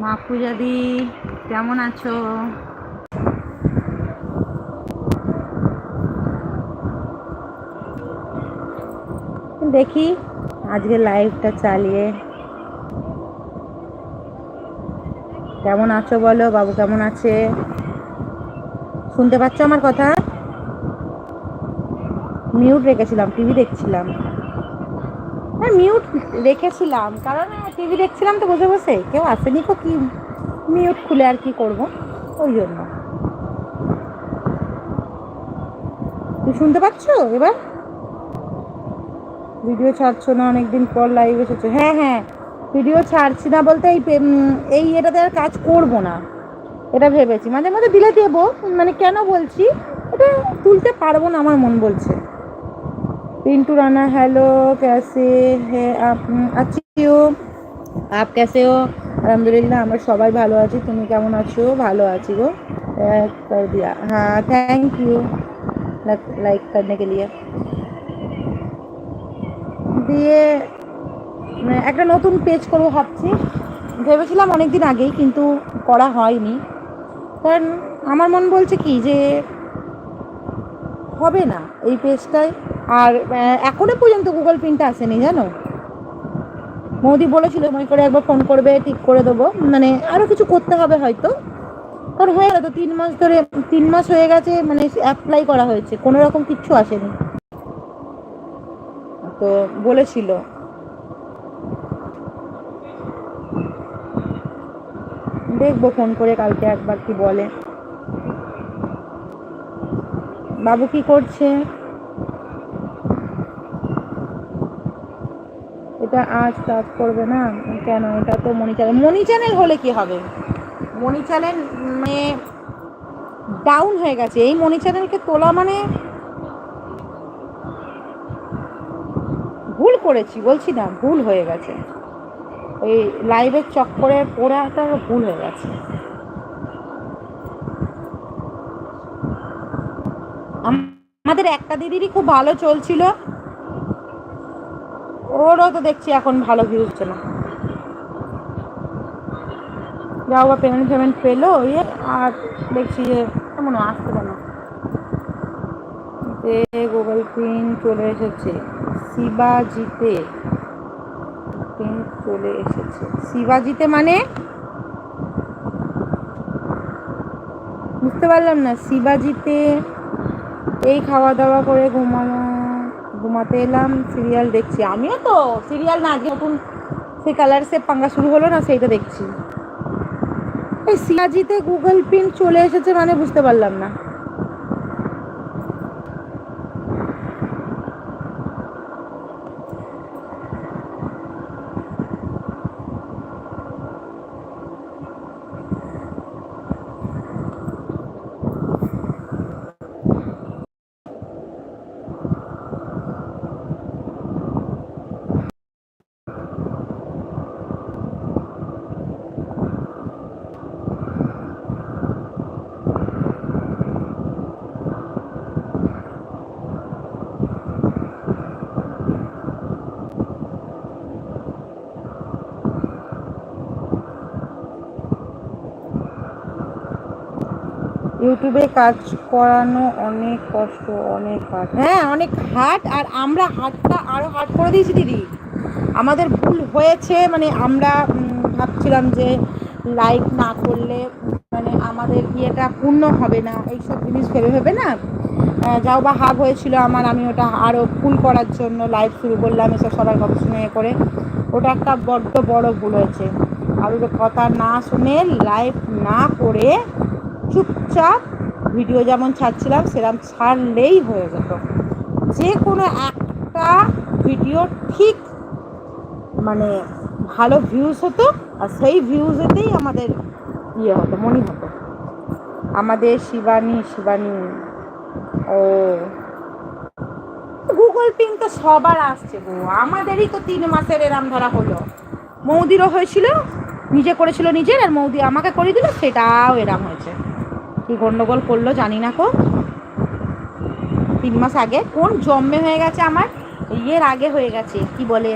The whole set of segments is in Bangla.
মা পূজাদি, কেমন আছো? দেখি, আজকে লাইভটা চালিয়ে। কেমন আছো বলো? বাবু কেমন আছে? শুনতে পাচ্ছ আমার কথা? মিউট রেখেছিলাম টিভি দেখছিলাম। হ্যাঁ মিউট রেখেছিলাম। কারণ টিভি দেখছিলাম তো বসে বসে। কেউ আসেনি তো কি মিউট খুলে আর কি করব? ওই জন্য। তুই শুনতে পাচ্ছ এবার? ভিডিও ছাড়ছো না, অনেকদিন পর লাইভ এসেছ। হ্যাঁ হ্যাঁ ভিডিও ছাড়ছি না বলতে এই এই এটাতে আর কাজ করব না। এটা ভেবেছি। মাঝে মাঝে দিলে দেবো মানে কেন বলছি? এটা তুলতে পারব না আমার মন বলছে। पिंटू राणा हेलो कैसे है आप উম, আছি हो आप कैसे हो আলহামদুলিল্লাহ আমরা সবাই ভালো আছি তুমি কেমন আছো ভালো আছি গো এক कर दिया हाँ थैंक यू लाइक करने के लिए দিয়ে মানে একটা নতুন পেজ করবো ভাবছি ভেবেছিলাম অনেক দিন আগেই কিন্তু করা হয়নি কারণ আমার মন বলছে কি যে হবে না এই পেজটায় আর আহ, এখনও পর্যন্ত গুগল পিনটা আসেনি জানো? মোদি বলেছিল মনে করে একবার ফোন করবে ঠিক করে দেবো। মানে আরও কিছু করতে হবে হয়তো। কারণ হয়ে গেল তো তিন মাস ধরে তিন মাস হয়ে গেছে মানে অ্যাপ্লাই করা হয়েছে কোনো রকম কিচ্ছু আসেনি। তো বলেছিল। দেখব ফোন করে কালকে একবার কি বলে। বাবু কি করছে? এটা আজ কাজ করবে না? কেন? এটা তো মনি চ্যানেল মনি চ্যানেল হলে কি হবে? মনি চ্যানেল মানে ডাউন হয়ে গেছে। এই মনি চ্যানেলকে তোলা মানে ভুল করেছি, বলছি না, ভুল হয়ে গেছে। এই লাইভের চক্করে পড়াটা ভুল হয়ে গেছে। আমাদের একটা দিদিরই খুব ভালো চলছিল। ওরও তো দেখছি এখন ভালো ভিউ হচ্ছে না। যাও বা পেমেন্ট ফেমেন্ট পেল ইয়ে আর দেখছি যে কেমন আসতে না গুগল পিন চলে এসেছে শিবাজিতে পিন চলে এসেছে শিবাজিতে মানে? বুঝতে পারলাম না শিবাজিতে এই খাওয়া দাওয়া করে ঘুমানো ঘুমাতে এলাম সিরিয়াল দেখছি। আমিও তো সিরিয়াল না আজকে নতুন সেই কালার সে পাঙ্গা শুরু হলো না, সেইটা দেখছি। এই সিয়াজিতে গুগল পিন চলে এসেছে মানে বুঝতে পারলাম না। ইউটিউবে কাজ করানো অনেক কষ্ট, অনেক হার্ড। হ্যাঁ অনেক হার্ড, আর আমরা হার্ডটা আরও হার্ড করে দিয়েছি, দিদি। আমাদের ভুল হয়েছে মানে আমরা ভাবছিলাম যে লাইক না করলে মানে আমাদের ইয়েটা পূর্ণ হবে না, এইসব জিনিস ভেবে ভেবে না যাও বা হাগ হয়েছিল আমার, আমি ওটা আরও ফুল করার জন্য লাইভ শুরু করলাম, এসব সবার কথা শুনে করে। ওটা একটা বড্ড বড় ভুল হয়েছে। আর ওদের কথা না শুনে লাইভ না করে চুপচাপ ভিডিও যেমন ছাড়ছিলাম সেরকম ছাড়লেই হয়ে যেত। যে কোনো একটা ভিডিও ঠিক মানে ভালো ভিউজ হতো, আর সেই ভিউজেতেই আমাদের ইয়ে হতো, মনে হতো। আমাদের শিবানী শিবানী, ও গুগল পিন তো সবার আসছে গো। আমাদেরই তো তিন মাসের এরাম ধরা হলো। মৌদিরও হয়েছিল, নিজে করেছিল নিজের, আর মৌদি আমাকে করে দিল, সেটাও এরাম হয়েছে। কি গন্ডগোল করল জানি না কো। তিন মাস আগে। কোন জন্মে হয়ে গেছে আমার? ইয়ের আগে হয়ে গেছে, কি বলে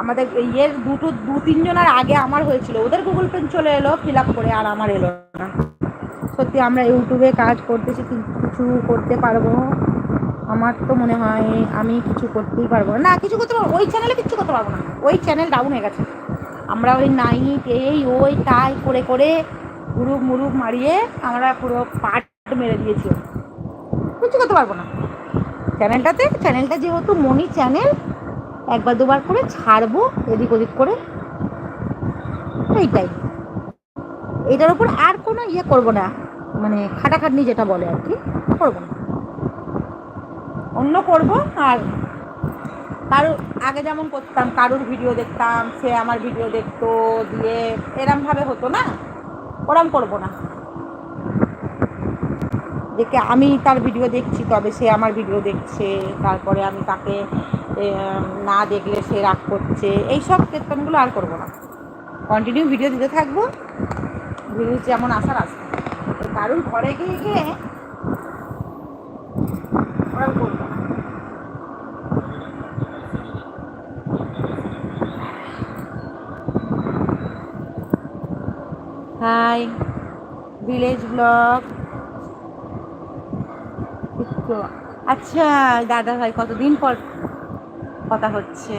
আমাদের ইয়ের দুটো, দু তিনজনের আগে আমার হয়েছিল। ওদের গুগল পে চলে এলো ফিল আপ করে, আর আমার এলো না। সত্যি আমরা ইউটিউবে কাজ করতেছি, কিছু করতে পারব। আমার তো মনে হয় আমি কিছু করতেই পারব না। কিছু করতে পারব ওই চ্যানেলে কিছু করতে পারব না। ওই চ্যানেল ডাউন হয়ে গেছে। আমরা ওই নাইট এই ওই তাই করে করে মুরুগ মুরুগ মারিয়ে আমরা পুরো পাট মেরে দিয়েছি। কিছু করতে পারব না। চ্যানেলটাতে, চ্যানেলটা যেহেতু মনি চ্যানেল, একবার দুবার করে ছাড়বো এদিক ওদিক করে। এইটাই। এটার উপর আর কোনো ইয়ে করব না। মানে খাটাখাটনি যেটা বলে আর কি, করব না। অন্য করব আর কারও আগে যেমন করতাম, কারোর ভিডিও দেখতাম, সে আমার ভিডিও দেখতো, দিয়ে এরমভাবে হতো না? ওরম করব না। কে আমি তার ভিডিও দেখছি, তবে সে আমার ভিডিও দেখছে, তারপরে আমি তাকে না দেখলে সে রাগ করছে, এইসব কীর্তনগুলো আর করব না। কন্টিনিউ ভিডিও দিতে থাকব। ভিডিও যেমন আসার আসবে কারোর ঘরে গিয়ে গিয়ে ওরম করব না হাই ভিলেজ ব্লগ আচ্ছা দাদা ভাই কতদিন পর কথা হচ্ছে?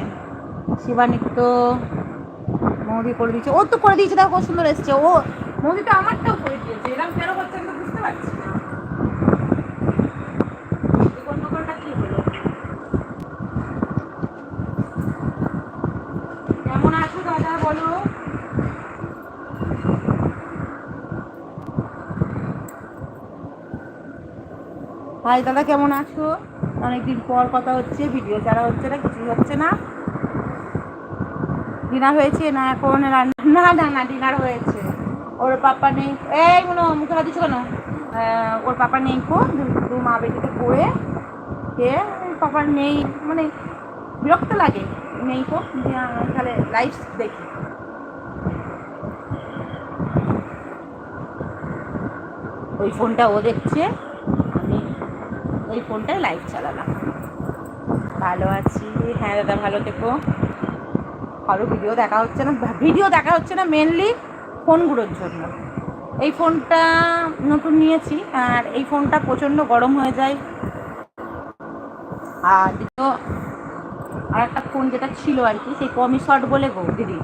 শিবানিত্য মৌদি করে দিয়েছে। ও তো করে দিয়েছে, দেখো, সুন্দর এসছে। ও, মৌদি তো আমারটাও করে দিয়েছে। এরকম কেন তো বুঝতে পারছি না এই গন্ডগোলটা কি হলো? কেমন আছো দাদা বলো হাই দাদা, কেমন আছো? অনেকদিন পর কথা হচ্ছে, ভিডিও ছাড়া হচ্ছে না, কিছুই হচ্ছে না। ডিনার হয়েছে না এখন রান্না? না না না ডিনার হয়েছে। ওর পাপা নেই। এই, মনে, মুখে হাত দিচ্ছ কেন? ওর পাপা নেই কো, দু- মা বেটিতে করে কে? পাপার নেই মানে বিরক্ত লাগে। নেই কো? তাহলে লাইভ দেখি। ওই ফোনটা ও দেখছে। ওই ফোনটায় লাইভ চালালাম। ভালো আছি। হ্যাঁ দাদা, ভালো থেকো। কারও ভিডিও দেখা হচ্ছে না। ভিডিও দেখা হচ্ছে না মেনলি ফোনগুলোর জন্য। এই ফোনটা নতুন নিয়েছি, আর এই ফোনটা প্রচণ্ড গরম হয়ে যায়। আর দ্বিতীয় আর একটা ফোন যেটা ছিল আর কি, সেই কমি শট বলে গো, দিদি।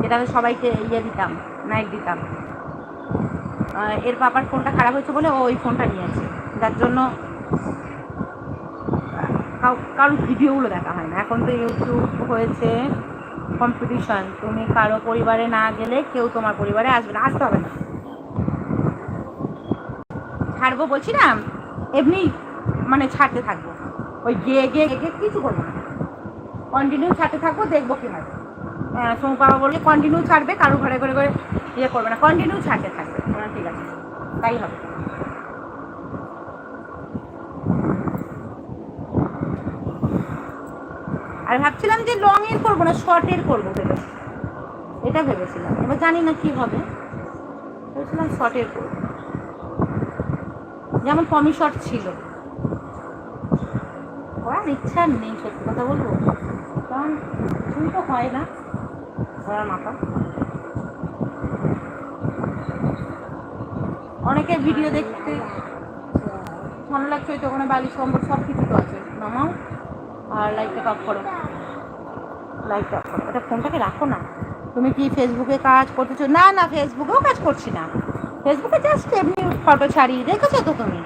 যেটাতে সবাইকে ইয়ে দিতাম নাইট দিতাম। এর বাবার ফোনটা খারাপ হয়েছে বলে ও ওই ফোনটা নিয়েছে। যার জন্য কারোর ভিডিওগুলো দেখা হয় না। এখন তো ইউটিউব হয়েছে কম্পিটিশন তুমি কারও পরিবারে না গেলে কেউ তোমার পরিবারে আসবে না। আসতে হবে না। ছাড়বো বলছি না, এমনি মানে ছাড়তে থাকব। ওই গিয়ে গিয়ে গিয়ে কিছু করব না। কন্টিনিউ ছাড়তে থাকব, দেখব কি হয়। সোম বাবা বললে কন্টিনিউ ছাড়বে, কারও ঘরে ঘরে করে ইয়ে করবে না। কন্টিনিউ ছাড়তে থাকবে। হ্যাঁ ঠিক আছে। তাই হবে। আর ভাবছিলাম যে লং এর করব না শর্ট এর করব ভেবে। এটা ভেবেছিলাম। এবার জানি না কি হবে। ভেবেছিলাম শর্ট এর করব। যেমন কমি শর্ট ছিল। করার ইচ্ছা নেই, সত্যি কথা বলব। কারণ কিছুই তো হয় না ঘোড়ার মাথা। অনেকের ভিডিও দেখতে ভালো লাগছে, ওই তো ওখানে বালিশ কম্বল সব কিছু তো আছে। নামাও। আর লাইটটা অফ করো। লাইটটা অফ করো। এটা ফোনটাকে রাখো না। তুমি কি ফেসবুকে কাজ করতেছো? না না ফেসবুকেও কাজ করছি না। ফেসবুকে জাস্ট এমনি ফটো ছাড়ি দেখেছ তো তুমি?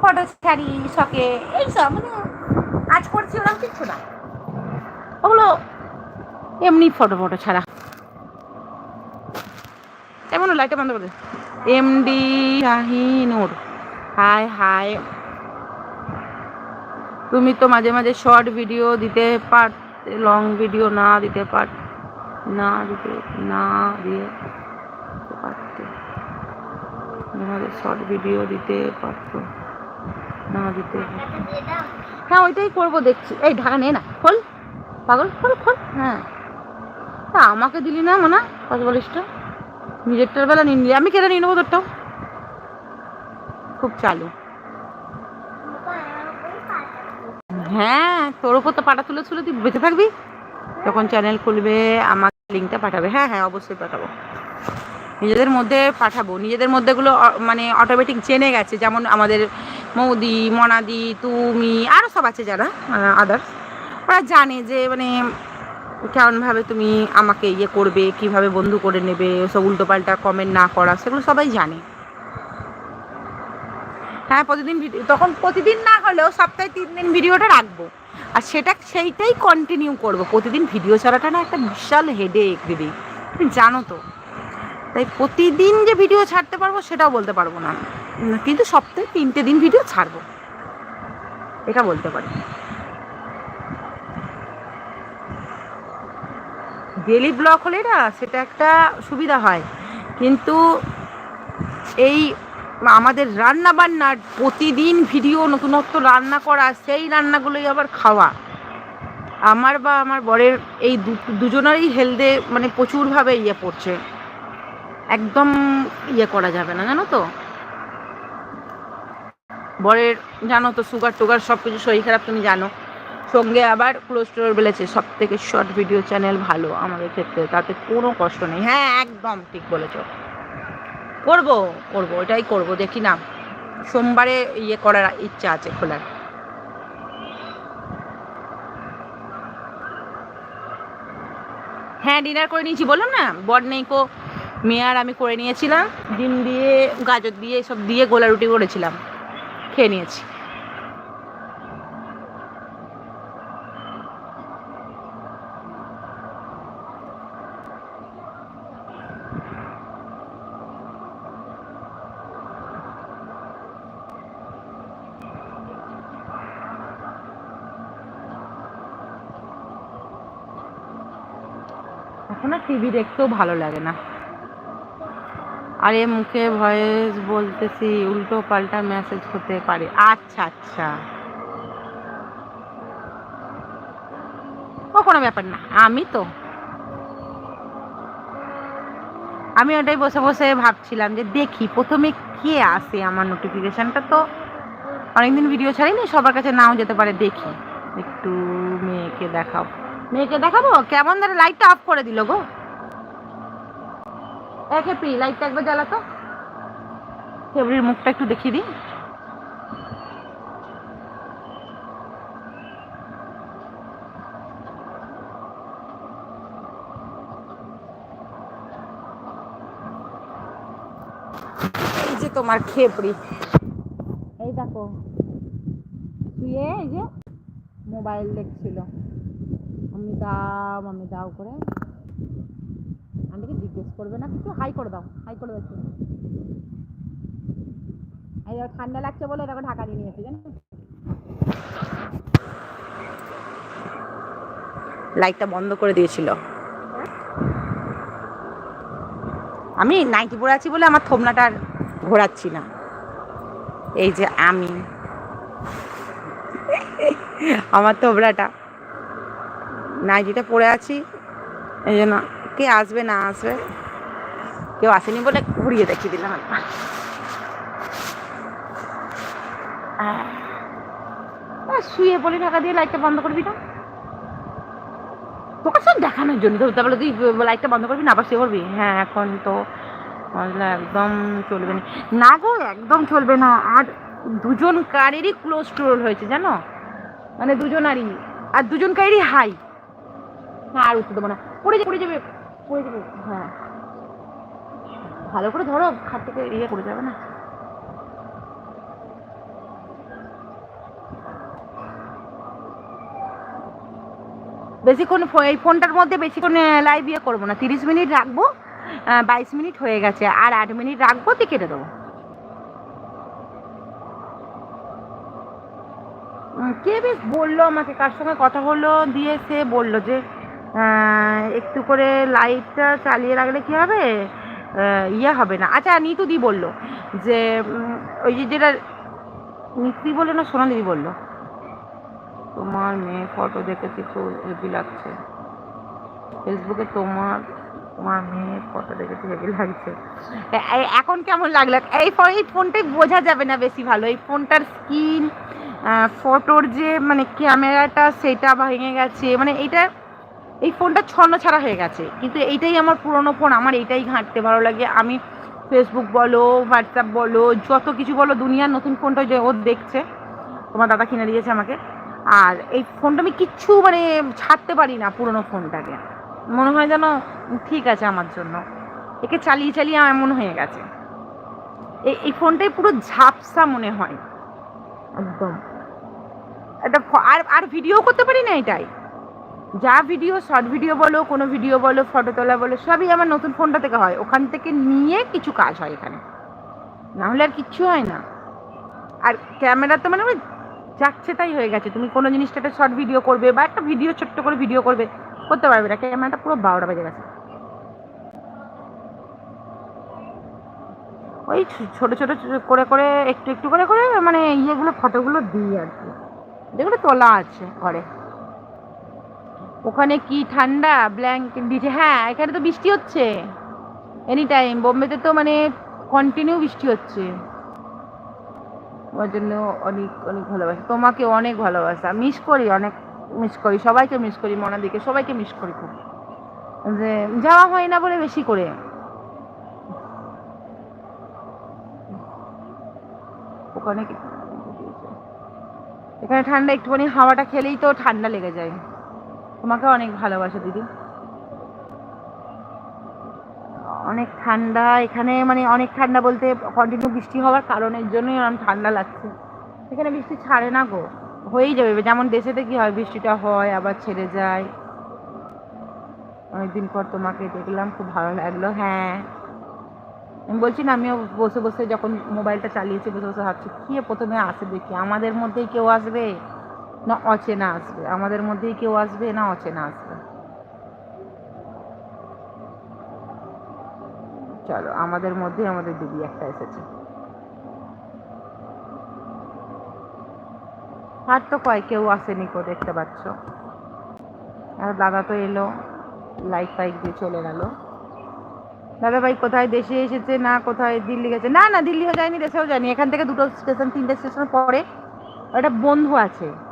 ফটো ছাড়ি শখে এইসব মানে কাজ করছি ওরকম কিচ্ছু না। ওগুলো এমনি ফটো ফটো ছাড়া। এমন লাইটটা বন্ধ করে এমডি শাহিনুর হাই হাই তুমি তো মাঝে মাঝে শর্ট ভিডিও দিতে পার লং ভিডিও না দিতে পার, না দিতে, না দিয়ে পারতে। মাঝে শর্ট ভিডিও দিতে পারতো, না দিতে। হ্যাঁ ওইটাই করব, দেখছি। এই ঢাকা নে না, খোল। পাগল, খোল খোল। হ্যাঁ। তা আমাকে দিলি না মনে কত বলিস তো নিজেরটার বেলা নিয়ে আমি কেটে নিয়ে নেব তোরটাও। খুব চালু। হ্যাঁ তোর উপর তো পাটা তুলে তুলে তুই বেঁচে থাকবি? যখন চ্যানেল খুলবে, আমাকে লিঙ্কটা পাঠাবে। হ্যাঁ হ্যাঁ অবশ্যই পাঠাবো। নিজেদের মধ্যে পাঠাবো। নিজেদের মধ্যেগুলো মানে অটোমেটিক জেনে গেছে। যেমন আমাদের মৌদি, মনাদি, তুমি আরও সব আছে যারা আদার্স ওরা জানে যে মানে কেমনভাবে তুমি আমাকে ইয়ে করবে, কীভাবে বন্ধু করে নেবে, সব উল্টোপাল্টা কমেন্ট না করা, সেগুলো সবাই জানে। হ্যাঁ প্রতিদিন ভিডিও, তখন প্রতিদিন না হলেও সপ্তাহে তিন দিন ভিডিওটা রাখব। আর সেটা, সেইটাই কন্টিনিউ করব। প্রতিদিন ভিডিও ছাড়াটা না একটা বিশাল হেডেক দিদি। তুমি জানো তো। তাই প্রতিদিন যে ভিডিও ছাড়তে পারব, সেটাও বলতে পারব না। কিন্তু সপ্তাহে তিনটে দিন ভিডিও ছাড়বো। এটা বলতে পারি। ডেলি ব্লগ হলে না, সেটা একটা সুবিধা হয়। কিন্তু এই আমাদের রান্না বান্নার প্রতিদিন ভিডিও নতুনত্ব রান্না করা, সেই রান্নাগুলোই আবার খাওয়া। আমার বা আমার বরের এই দুজনেরই হেলদে মানে প্রচুরভাবে ইয়ে পড়ছে। একদম ইয়ে করা যাবে না, জানো তো? বরের জানো তো সুগার টুগার সব কিছু শরীর খারাপ, তুমি জানো। সঙ্গে আবার কোলেস্টোরল বেড়েছে সব থেকে শর্ট ভিডিও চ্যানেল ভালো আমাদের ক্ষেত্রে, তাতে কোনো কষ্ট নেই। হ্যাঁ একদম ঠিক বলেছ। করব? করব এটাই করব, দেখি না। সোমবারে ইয়ে করার ইচ্ছা আছে খোলার। হ্যাঁ ডিনার করে নিয়েছি, বললাম না? বর নেই কো মেয়ার আমি করে নিয়েছিলাম। ডিম দিয়ে, গাজর দিয়ে সব দিয়ে গোলা রুটি করেছিলাম। খেয়ে নিয়েছি। টিভি দেখতেও ভালো লাগে না। আরে মুখে ভয়েস বলতেছি, উল্টো পাল্টা মেসেজ হতে পারে। আচ্ছা আচ্ছা। ও, কোনো ব্যাপার না। আমি তো। আমি ওটাই বসে বসে ভাবছিলাম যে দেখি, প্রথমে কে আসে আমার নোটিফিকেশনটা তো। অনেকদিন ভিডিও ছাড়িনি, সবার কাছে নাও যেতে পারে, দেখি। একটু মেয়েকে দেখাও। মেয়েকে দেখাবো? কেমন ধরে লাইটটা অফ করে দিল গো। এক হেপি লাইটটা একবার জ্বালাতো ফেব্রির মুখটা একটু দেখিয়ে দিই। এই যে তোমার খেপড়ি। এই দেখো। শুয়ে এই যে মোবাইল দেখছিল। আমি দাও আমি দাও করে জিজ্ঞেস করবে না, কিছু হাই করে দাও, হাই করে দাও এই ঠান্ডা লাগছে বলে এটাকে ঢাকা দিয়ে নিয়েছে জানো? লাইটটা বন্ধ করে দিয়েছিল। আমি নাইটি পরে আছি বলে আমার থমনাটা ঘোরাচ্ছি না। এই যে আমি। আমার থোবড়াটা নাইটিটা পরে আছি, এই জন্য কে আসবে, না আসবে? কেউ আসেনি বলে ঘুরিয়ে দেখিয়ে দিলাম একবার। শুয়ে বলি ঢাকা দিয়ে লাইটটা বন্ধ করবি না? তোকে সব দেখানোর জন্য তো তারপরে তুই লাইটটা বন্ধ করবি না, আবার শুয়ে করবি হ্যাঁ এখন তো একদম চলবে না। না গো, একদম চলবে না। আর দুজন কারেরই ক্লোজ ট্রোল হয়েছে, জানো? মানে দুজনারই, আর দুজন কারেরই হাই আর উঠতে দেবো না। পড়ে যাবে পড়ে যাবে। পড়ে যাবে? হ্যাঁ। ভালো করে ধরো, খাট থেকে ইয়ে পড়ে যাবে না? বেশিক্ষণ এই ফোনটার মধ্যে বেশিক্ষণ লাইভ ইয়ে করব না। তিরিশ মিনিট রাখব বাইশ মিনিট হয়ে গেছে। আর আট মিনিট রাখব দিয়ে কেটে দেবো। কে বেশ বলল আমাকে? কার সঙ্গে কথা হলো? দিয়ে সে বলল যে একটু করে লাইটটা চালিয়ে রাখলে কি হবে? ইয়ে হবে না। আচ্ছা নিতু দি বলল যে ওই যে যেটা নিতুদি বলল না সোনালিদি বলল? তোমার মেয়ে ফটো দেখেছি খুব হেভি লাগছে। ফেসবুকে তোমার তোমার মেয়ের ফটো দেখেছি, হেভি লাগছে। এখন কেমন লাগল? এই এই ফোনটাই বোঝা যাবে না বেশি ভালো। এই ফোনটার স্ক্রিন ফটোর যে মানে ক্যামেরাটা সেটা ভেঙে গেছে মানে এটা এই ফোনটা ছন্ন ছাড়া হয়ে গেছে। কিন্তু এইটাই আমার পুরনো ফোন, আমার এইটাই ঘাঁটতে ভালো লাগে। আমি ফেসবুক বলো হোয়াটসঅ্যাপ বলো, যত কিছু বলো, দুনিয়ার নতুন ফোনটা যে ও দেখছে, তোমার দাদা কিনে দিয়েছে আমাকে। আর এই ফোনটা আমি কিচ্ছু মানে ছাড়তে পারি না পুরনো ফোনটাকে। মনে হয় যেন ঠিক আছে আমার জন্য। একে চালিয়ে চালিয়ে এমন হয়ে গেছে। এই এই ফোনটাই পুরো ঝাপসা মনে হয়। একদম। এটা আর আর ভিডিও করতে পারি না এটাই। যা ভিডিও শর্ট ভিডিও বলো, কোনো ভিডিও বলো ফটো তোলা বলো, সবই আমার নতুন ফোনটা থেকে হয়। ওখান থেকে নিয়ে কিছু কাজ হয় এখানে। না হলে আর কিচ্ছু হয় না। আর ক্যামেরা তো মানে যাচ্ছে তাই হয়ে গেছে। তুমি কোনো জিনিসটা একটা শর্ট ভিডিও করবে বা একটা ভিডিও ছোট্ট করে ভিডিও করবে, করতে পারবে না। ক্যামেরাটা পুরো বারোটা বেজে গেছে। ওই ছোট ছোট করে করে, একটু একটু করে করে মানে ইয়েগুলো ফটোগুলো দিই আর কি। যেগুলো তোলা আছে ঘরে। ওখানে কি ঠান্ডা? ব্ল্যাঙ্কেট দিয়েছে হ্যাঁ এখানে তো বৃষ্টি হচ্ছে। এনি টাইম বোম্বেতে তো মানে কন্টিনিউ বৃষ্টি হচ্ছে। ওর জন্য অনেক অনেক ভালোবাসা। তোমাকে অনেক ভালোবাসা। মিস করি, অনেক মিস করি। সবাইকে মিস করি, মনাদিকে। সবাইকে মিস করি খুব। যে যাওয়া হয় না বলে বেশি করে। ওখানে এখানে ঠান্ডা একটুখানি, হাওয়াটা খেলেই তো ঠান্ডা লেগে যায়। তোমাকে অনেক ভালোবাসা, দিদি। অনেক ঠান্ডা, এখানে মানে অনেক ঠান্ডা বলতে কন্টিনিউ বৃষ্টি হওয়ার কারণের জন্যই আমার ঠান্ডা লাগছে। এখানে বৃষ্টি ছাড়ে না গো, হয়েই যাবে। যেমন দেশেতে কি হয়, বৃষ্টিটা হয়, আবার ছেড়ে যায়। অনেকদিন পর তোমাকে দেখলাম, খুব ভালো লাগল। হ্যাঁ। আমি বলছি না, আমিও বসে বসে যখন মোবাইলটা চালিয়েছি, বসে বসে ভাবছি, কি প্রথমে আসে দেখি আমাদের মধ্যেই কেউ আসবে? না, অচেনা আসবে। আমাদের মধ্যেই কেউ আসবে, না অচেনা আসবে। চলো, আমাদের মধ্যেই আমাদের দিদি একটা এসেছে। আর তো কয়, কেউ আসেনি কো, দেখতে পাচ্ছ। আর দাদা তো এলো লাইট ফাইক দিয়ে চলে গেল। দাদা ভাই, কোথায় দেশে এসেছে, না কোথায়, দিল্লি গেছে? না না, দিল্লিও যায়নি, দেশেও যায়নি। এখান থেকে দুটো স্টেশন তিনটে স্টেশন পরে একটা বন্ধু আছে।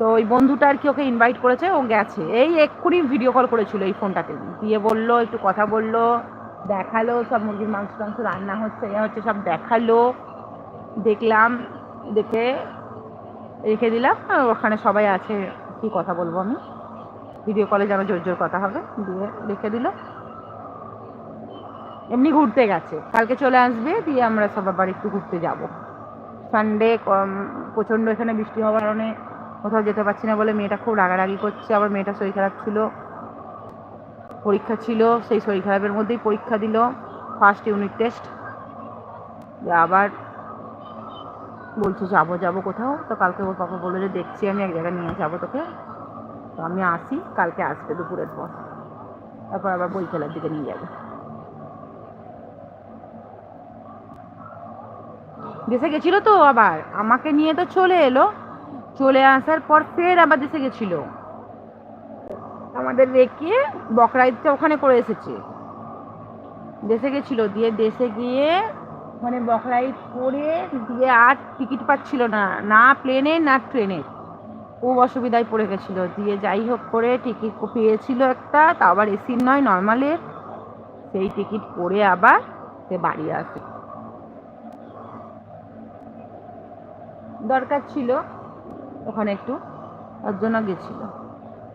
তো ওই বন্ধুটা আর কি ওকে ইনভাইট করেছে, ও গেছে। এই এক্ষুনি ভিডিও কল করেছিল এই ফোনটাতে দিয়ে বলল, একটু কথা বলল, দেখাল সব মুরগির মাংস টাংস রান্না হচ্ছে ইয়ে হচ্ছে, সব দেখাল। দেখলাম, দেখে রেখে দিলাম ওখানে সবাই আছে, কি কথা বলব আমি? ভিডিও কলে যেন জোর জোর কথা হবে, দিয়ে রেখে দিল। এমনি ঘুরতে গেছে। কালকে চলে আসবে, দিয়ে আমরা সব আবার একটু ঘুরতে যাব। সানডে প্রচণ্ড এখানে বৃষ্টি হওয়ার কারণে কোথাও যেতে পারছি না বলে মেয়েটা খুব রাগারাগি করছে, আবার মেয়েটা শরীর খারাপ ছিল। পরীক্ষা ছিল, সেই শরীর খারাপের মধ্যেই পরীক্ষা দিল ফার্স্ট ইউনিট টেস্ট আবার বলছে, যাব যাব কোথাও? তো কালকে ওর পাপা বলল যে, দেখছি, আমি এক জায়গায় নিয়ে যাব তোকে। তো আমি আসি, কালকে আসবে দুপুরের পর। তারপর আবার বই খেলার দিকে নিয়ে যাবে। দেশে গেছিল তো আবার, আমাকে নিয়ে তো চলে এলো। চলে আসার পর ফের আবার দেশে গেছিল। আমাদের রেখে বকরা ঈদটা ওখানে করে এসেছে। দেশে গেছিল, দিয়ে দেশে গিয়ে মানে বকরা ঈদ করে দিয়ে আর টিকিট পাচ্ছিল না না প্লেনে, না ট্রেনে। খুব অসুবিধায় পড়ে গেছিল। দিয়ে যাই হোক করে টিকিট পেয়েছিল একটা তা আবার এসির নয়, নর্মালের। সেই টিকিট করে আবার সে বাড়ি আসে। দরকার ছিল। ওখানে একটু তার জন্য গেছিল।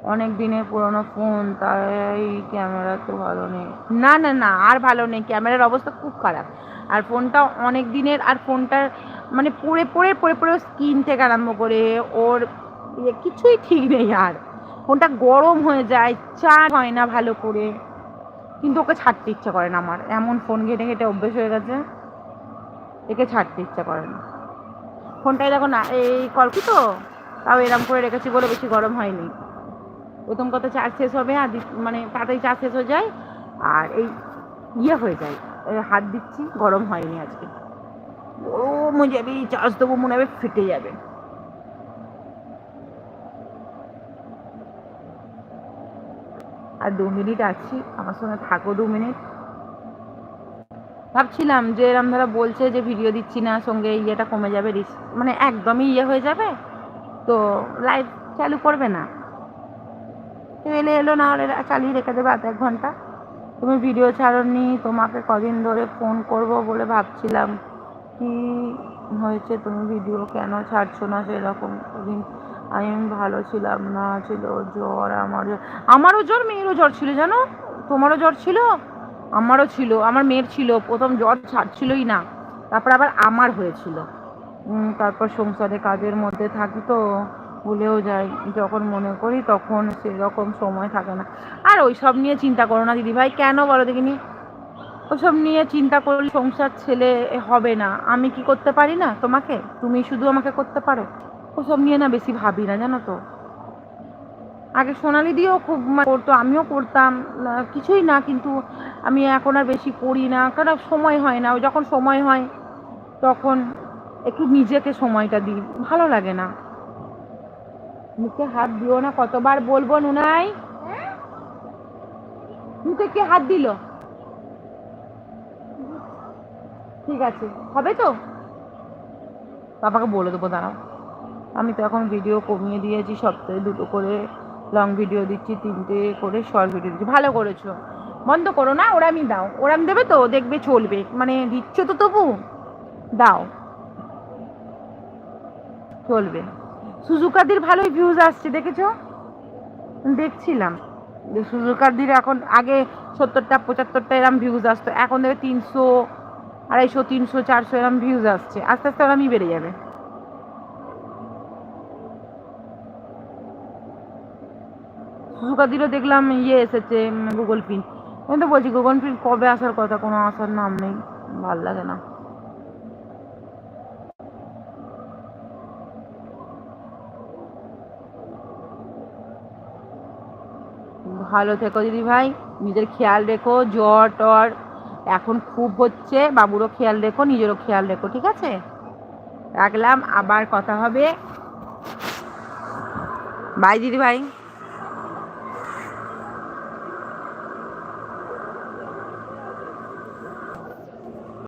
অনেক দিনের পুরনো ফোন, তাই ক্যামেরা তো ভালো নেই। না না না, আর ভালো নেই। ক্যামেরার অবস্থা খুব খারাপ। আর ফোনটা অনেক দিনের, আর ফোনটার মানে পড়ে পড়ে পড়ে পড়ে স্ক্রিন থেকে আরম্ভ করে ওর ইয়ে কিছুই ঠিক নেই আর। ফোনটা গরম হয়ে যায় চার্জ হয় না ভালো করে। কিন্তু ওকে ছাড়তে ইচ্ছা করে না আমার। এমন ফোন ঘেটে ঘেটে অভ্যেস হয়ে গেছে, একে ছাড়তে ইচ্ছা করে না। ফোনটাই দেখো না, এই কল কি তো? তাও এরম করে রেখেছি বলে বেশি গরম হয়নি। প্রথম কথা চার্জ শেষ হবে, আর মানে তাড়াতাড়ি চার্জ শেষ হয়ে যায়, আর এই ইয়ে হয়ে যায় হাত দিচ্ছি, গরম হয়নি আজকে। গরম হয়ে যাবে চার্জ দেবো, মনে হবে ফেটে যাবে। আর দু মিনিট আছি, আমার সঙ্গে থাকো দু মিনিট। ভাবছিলাম যে এরম ধরা বলছে যে ভিডিও দিচ্ছি না, সঙ্গে ইয়েটা কমে যাবে মানে একদমই ইয়ে হয়ে যাবে? তো লাইভ চালু করবে না। এলে এলো, না হলে চালিয়ে রেখে দেবে আধ এক ঘণ্টা। তুমি ভিডিও ছাড়নি, তোমাকে কদিন ধরে ফোন করব বলে ভাবছিলাম কি হয়েছে, তুমি ভিডিও কেন ছাড়ছো না সেরকম? কদিন আমি ভালো ছিলাম না, ছিল জ্বর আমার আমারও জ্বর, মেয়েরও জ্বর ছিল, জানো? তোমারও জ্বর ছিল? আমারও ছিল, আমার মেয়ের ছিল। প্রথম জ্বর ছাড়ছিলই না। তারপর আবার আমার হয়েছিল। তারপর সংসারে কাজের মধ্যে থাকি তো ভুলেও যাই। যখন মনে করি তখন সেরকম সময় থাকে না। আর ওইসব নিয়ে চিন্তা করো না দিদিভাই কেন বলো দেখিনি? ওসব নিয়ে চিন্তা করলে সংসার ছেলে হবে না। আমি কি করতে পারি না তোমাকে? তুমি শুধু আমাকে করতে পারো? ওসব নিয়ে না বেশি ভাবি না, জানো তো। আগে সোনালি দিয়েও খুব করতো, আমিও করতাম। কিছুই না, কিন্তু আমি এখন আর বেশি করি না। কারণ সময় হয় না। যখন সময় হয়, তখন একটু নিজেকে সময়টা দিই। ভালো লাগে না। মুখে হাত দিও না, কতবার বলব নুনাই? মুখে কে হাত দিল? ঠিক আছে, হবে তো? বাবাকে বলে দেবো, দাঁড়াও। আমি তো এখন ভিডিও কমিয়ে দিয়েছি, সপ্তাহে দুটো করে লং ভিডিও দিচ্ছি, তিনটে করে শর্ট ভিডিও দিচ্ছি। ভালো করেছ। বন্ধ করো না ওরামি দাও। ওরাম দেবে তো, দেখবে, চলবে। মানে দিচ্ছ তো তবু? দাও। চলবে। সুজুকাদির ভালোই ভিউজ আসছে, দেখেছ? দেখছিলাম। সুজুকাদির এখন আগে সত্তরটা, পঁচাত্তরটা এরম ভিউজ আসতো, এখন দেখবে তিনশো, আড়াইশো, তিনশো, চারশো এরম ভিউজ আসছে। আস্তে আস্তে ওরমই বেড়ে যাবে। সুজুকাদিরও দেখলাম ইয়ে এসেছে গুগল পিন আমি তো বলছি গুগল পিন কবে আসার কথা? কোনো আসার নাম নেই। ভালো লাগে না। ভালো থেকো দিদিভাই নিজের খেয়াল রেখো, জ্বর, টর। এখন খুব হচ্ছে, বাবুরও খেয়াল রেখো, নিজেরও খেয়াল রেখো, ঠিক আছে? রাখলাম, আবার কথা হবে। বাই দিদি ভাই।